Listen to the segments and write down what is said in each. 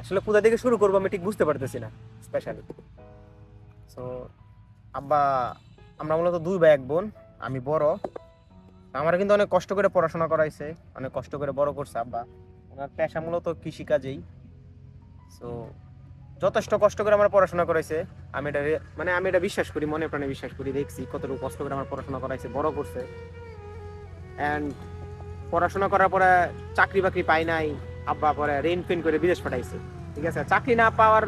আসলে কোথা থেকে শুরু করব আমি ঠিক বুঝতে পারতেছি না স্পেশালি সো আব্বা, আমরা মূলত দুই ভাই, এক বোন, আমি বড়। আমার কিন্তু অনেক কষ্ট করে পড়াশোনা করাইছে, অনেক কষ্ট করে বড় করছে আব্বা। ওনার পেশা মূলত কৃষিকাজেই। সো যথেষ্ট কষ্ট করে আমার পড়াশোনা করাইছে। আমি এটা মানে আমি এটা বিশ্বাস করি, মনে প্রাণে বিশ্বাস করি, দেখছি কতটুকু কষ্ট করে আমার পড়াশোনা করাইছে, বড় করছে। অ্যান্ড পড়াশোনা করার পরে চাকরি বাকরি পাই নাই। আব্বা পরে রেন ফেন করে বিদেশ পাঠাইছে। ঠিক আছে? চাকরি না পাওয়ার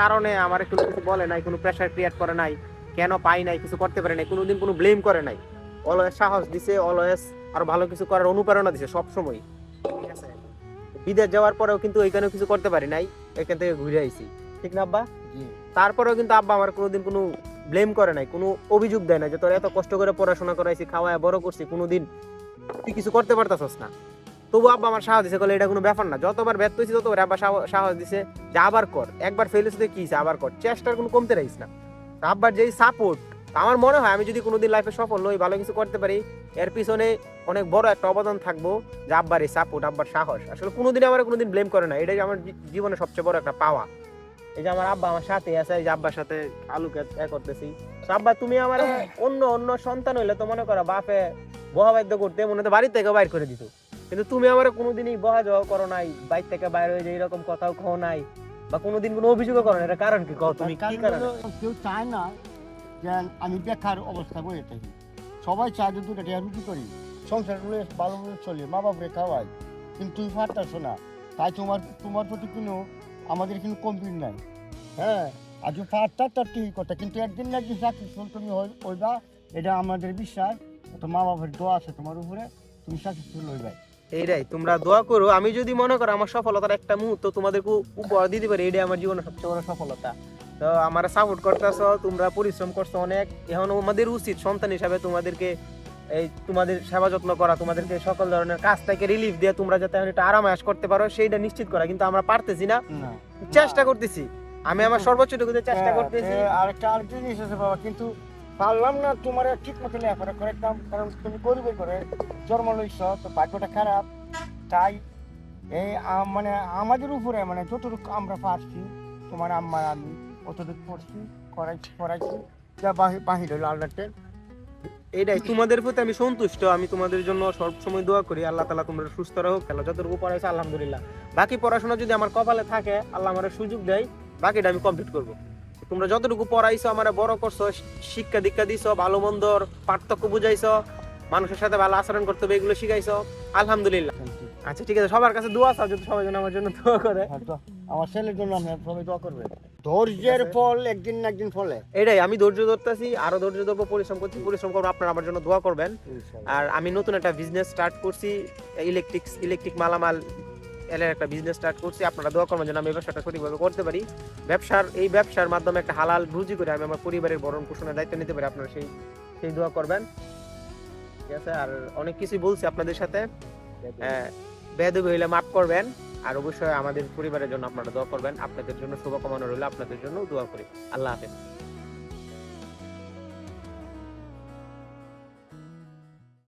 কারণে আমার একটু কিছু বলে নাই কোনো প্রেশার ক্রিয়েট করে নাই কেন পাই নাই কিছু করতে পারে নাই কোনোদিন কোনো ব্লেম করে নাই। অলওয়েজ সাহস দিছে অলওয়েজ আরও ভালো কিছু করার অনুপ্রেরণা দিছে সব সময় ঠিক আছে? বিদেশ যাওয়ার পরেও কিন্তু ওইখানেও কিছু করতে পারি নাই এখান থেকে ঘুরে আইছি। ঠিক না আব্বা? তারপরেও কিন্তু আব্বা আমার কোনোদিন কোনো ব্লেম করে নাই কোনো অভিযোগ দেয় না যে তোর এত কষ্ট করে পড়াশোনা করাইছি খাওয়ায় বড় করছি কোনোদিন তুই কিছু করতে পারতাছস না। তবু আব্বা আমার সাহস দিছে বলে এটা কোনো ব্যাপার না। যতবার ব্যর্থ হয়েছি ততবার আব্বা সাহস দিছে যে আবার কর। একবার ফেল হয়েছে কি আবার কর। চেষ্টার কোনো কমতে রাখিস না। আব্বার যেই সাপোর্ট আমার মনে হয় আমি যদি কোনোদিন লাইফে সফল হই, ভালো কিছু করতে পারি, এর পিছনে অনেক বড় একটা অবদান থাকব যে আব্বার এই সাপোর্ট আব্বার সাহস। আসলে কোনোদিন আমার কোনোদিন ব্লেম করে না। এটাই আমার জীবনে সবচেয়ে বড় একটা পাওয়া এই যে আমার আব্বা আমার সাথে আছে, এই যে আব্বার সাথে আলুকে এ করতেছি। আব্বা, তুমি আমার অন্য অন্য সন্তান হইলে তো মনে করো বাপে বহা বাধ্য করতে, মনে তো বাড়ি থেকে বাইর করে দিত। কিন্তু তুমি আমার কোনোদিনই বহা যাওয়া করো নাই বাইর থেকে বাইরে হয়ে যে এরকম কথাও খাও নাই বা কোনোদিন কোনো অভিযোগও করো না এটা কারণ কি কও তুমি? কি কারণ কেউ চায় না যে আমি বেকার অবস্থা বয়ে থাকি। সবাই চায় যে দুটা টিয়া রুটি করি সংসারগুলো ভালো করে চলে মা বাপরে খাওয়াই। কিন্তু তুই পারতাস না। তাই তোমার তোমার প্রতি কোনো আমাদের কোনো কমপ্লেন নাই। হ্যাঁ আর যে পারতা তার ঠিক কথা। কিন্তু একদিন না একদিন সাকসেসফুল তুমি হই- হইবা এটা আমাদের বিশ্বাস। তো মা বাবার দোয়া আছে তোমার উপরে তুমি সাকসেসফুল হইবে এইটাই তোমরা দোয়া করো। আমি যদি মনে করো আমার সফলতার একটা মুহূর্ত তোমাদেরকে উপহার দিতে পারি এটাই আমার জীবনের সবচেয়ে বড় সফলতা। তো আমার সাপোর্ট করতেছো তোমরা পরিশ্রম করছ অনেক। এখন আমাদের উচিত সন্তান হিসাবে তোমাদেরকে এই তোমাদের সেবা যত্ন করা তোমাদেরকে সকল ধরনের কাজ থেকে রিলিফ দিয়ে তোমরা যাতে একটু আরাম আয়াস করতে পারো সেইটা নিশ্চিত করা। কিন্তু আমরা পারতেছি না। চেষ্টা করতেছি। আমি আমার সর্বোচ্চটুকু চেষ্টা হ্যাঁ, করতেছি। হ্যাঁ, আরেকটা জিনিস আছে বাবা কিন্তু পারলাম না তোমার ঠিক মতো লেখাপড়া করে কারণ তুমি গরিবের করে জন্ম লইছ, তো ভাগ্যটা খারাপ। তাই এই মানে আমাদের উপরে মানে যতটুকু আমরা পারছি, তোমার আম্মার আমি অতটুকু পড়ছি করাইছি করাইছি। যা বাহি, বাহির হলো আল্লাহতে এটাই, তোমাদের প্রতি আমি সন্তুষ্ট। আমি তোমাদের জন্য সবসময় দোয়া করি। আল্লাহ তালা তোমরা সুস্থ রাখো খেলা যতটুকু পড়াইছে আলহামদুলিল্লাহ। বাকি পড়াশোনা যদি আমার কপালে থাকে, আল্লাহ আমার সুযোগ দেয়, বাকিটা আমি কমপ্লিট করব। তোমরা যতটুকু পড়াইছো আমার বড় করছ শিক্ষা দীক্ষা দিছো ভালো মন্দর পার্থক্য বুঝাইছো মানুষের সাথে ভালো আচরণ করতে হবে এগুলো শিখাইছো আলহামদুলিল্লাহ। আচ্ছা ঠিক আছে সবার কাছে দোয়া চাও যদি সবাই যেন আমার জন্য দোয়া করে। হ্যাঁ, আমার ছেলের জন্য আপনার সবাই দোয়া করবে। ধৈর্যের ফল একদিন না একদিন ফলে। এটাই আমি ধৈর্য ধরতেছি আরও ধৈর্য ধরবো পরিশ্রম করছি পরিশ্রম করব আপনারা আমার জন্য দোয়া করবেন। আর আমি নতুন একটা বিজনেস স্টার্ট করছি ইলেকট্রিক ইলেকট্রিক মালামাল এর একটা বিজনেস স্টার্ট করছি। আপনারা দোয়া করবেন যেন আমি এই ব্যবসাটা সঠিকভাবে করতে পারি। ব্যবসার এই ব্যবসার মাধ্যমে একটা হালাল রুজি করে আমি আমার পরিবারের ভরণ পোষণের দায়িত্ব নিতে পারি। আপনারা সেই সেই দোয়া করবেন। ঠিক আছে? আর অনেক কিছুই বলছি আপনাদের সাথে। বেদবি হইলে মাফ করবেন। আর অবশ্যই আমাদের পরিবারের জন্য আপনারা দোয়া করবেন। আপনাদের জন্য শুভকামনা রইল। আপনাদের জন্য দোয়া করি। আল্লাহ হাফেজ।